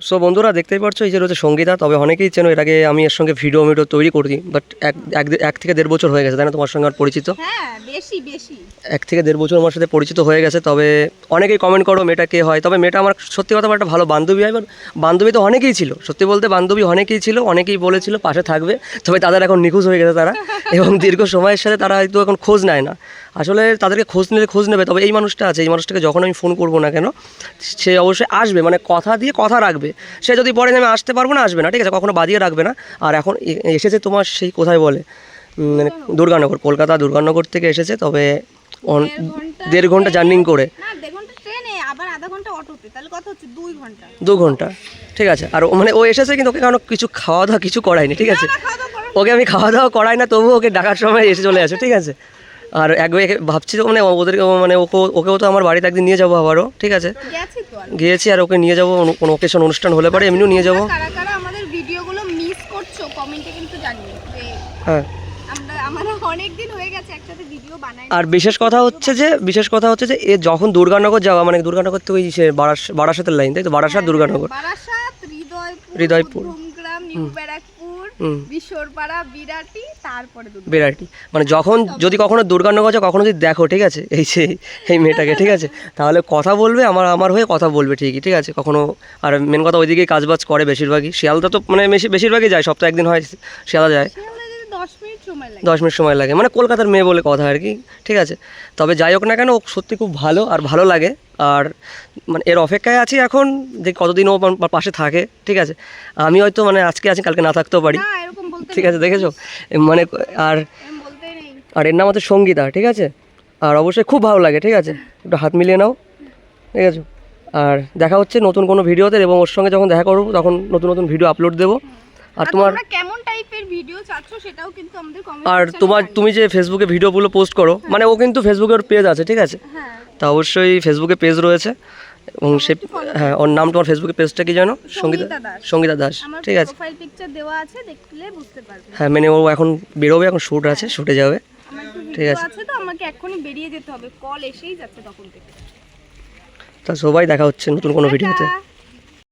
So বন্ধুরা দেখতেই পাচ্ছ এই যে রয়েছে সঙ্গীতা তবে অনেকেই চেনো এর আগে আমি এর সঙ্গে ভিডিও ভিডিও তৈরি করি বাট এক এক থেকে দেড় বছর হয়ে গেছে তাই না তোমার সঙ্গে আমার পরিচিত? হ্যাঁ এক থেকে দেড় বছর আমার সাথে পরিচিত হয়ে গেছে তবে অনেকেই কমেন্ট করো মেয়েটা কে হয় তবে মেয়েটা আমার সত্যি কথা একটা ভালো বান্ধবী হয় বান্ধবী তো অনেকেই ছিল সত্যি বলতে বান্ধবী অনেকেই ছিল অনেকেই বলেছিল পাশে থাকবে তবে তাদের এখন নিখোঁজ হয়ে গেছে তারা এবং দীর্ঘ সময়ের সাথে তারা হয়তো এখন খোঁজ নেয় না। আসলে তাদেরকে খোঁজ নিলে খোঁজ নেবে তবে এই মানুষটা আছে এই মানুষটাকে যখন আমি ফোন করব না কেন সে অবশ্যই আসবে মানে কথা দিয়ে কথা রাখবে। সে যদি পরে আমি আসতে পারব না আসবে না ঠিক আছে কখনো বাদিয়ে রাখবে না। আর এখন এসেছে তোমার সেই কোথায় বলে? মানে দুর্গানগর। কলকাতা দুর্গানগর থেকে এসেছে তবে দেড় ঘণ্টা জার্নিং করে। দু ঘণ্টা ঠিক আছে। আর ও- মানে ও এসেছে কিন্তু ওকে কারণ কিছু খাওয়া দাওয়া কিছু করায়নি ঠিক আছে? ওকে আমি খাওয়া দাওয়া করাই না তবুও ওকে ডাকার সময় এসে চলে আসে ঠিক আছে? আর একবার ভাবছি তো মানে ওদেরকে মানে ওকে ওকেও তো আমার বাড়িতে একদিন নিয়ে যাব আবারও ঠিক আছে? গিয়েছি আর ওকে নিয়ে যাব কোনো অকেশন অনুষ্ঠান হলে পরে এমনিও নিয়ে যাব। হ্যাঁ। হয়ে আর বিশেষ কথা হচ্ছে যে বিশেষ কথা হচ্ছে যে এ যখন দুর্গানগর যাওয়া মানে দুর্গানগর তো ওই বারাস বারাসাতের লাইন তাই তো? বারাসাত দুর্গানগর। বারাসাত হৃদয়পুর বিশোরপাড়া বিরাটি তারপরে বিরাটি। মানে যখন যদি কখনো দুর্গানগর কখনো যদি দেখো ঠিক আছে? এই যে এই মেয়েটাকে ঠিক আছে? তাহলে কথা বলবে আমার আমার হয়ে কথা বলবে ঠিকই ঠিক আছে? কখনো আর মেন কথা ওইদিকেই কাজবাজ করে বেশিরভাগই। শিয়ালদা তো মানে বেশি বেশিরভাগই যায় সপ্তাহে একদিন হয় শিয়ালদা যায়। দশ মিনিট সময় লাগে। মানে কলকাতার মেয়ে বলে কথা আর কি। ঠিক আছে? তবে যাই হোক না কেন ও সত্যি খুব ভালো আর ভালো লাগে। আর মানে এর অপেক্ষায় আছি এখন যে কতদিন ও পাশে থাকে। ঠিক আছে? আমি হয়তো মানে আজকে আছি কালকে না থাকতেও পারি। ঠিক আছে দেখেছ? মানে আর আর এর নাম হচ্ছে সঙ্গীতা ঠিক আছে? আর অবশ্যই খুব ভালো লাগে ঠিক আছে? একটু হাত মিলিয়ে নাও। ঠিক আছে? আর দেখা হচ্ছে নতুন কোনো ভিডিওতে। এবং ওর সঙ্গে যখন দেখা করব তখন নতুন নতুন ভিডিও আপলোড দেবো। আর তোমার ভিডিও চাচ্ছ সেটাও কিন্তু আমাদের কমেন্ট আর তোমার তুমি যে ফেসবুকে ভিডিওগুলো পোস্ট করো মানে ও কিন্তু ফেসবুকে ওর পেজ আছে ঠিক আছে? হ্যাঁ। তা অবশ্যই ফেসবুকে পেজ রয়েছে। এবং সে হ্যাঁ ওর নাম তোমার ফেসবুকে পেজটা কি জানো? সঙ্গীতা সঙ্গীতা দাস। ঠিক আছে। প্রোফাইল পিকচার দেওয়া আছে দেখলে বুঝতে পারবে। হ্যাঁ মানে ও এখন বেরোবে এখন শ্যুট আছে শ্যুটে যাবে। ঠিক আছে। আছে তো আমাকে বেরিয়ে যেতে হবে। কল এসেই যাচ্ছে তখন থেকে। তা সবাই দেখা হচ্ছে নতুন কোনো ভিডিওতে।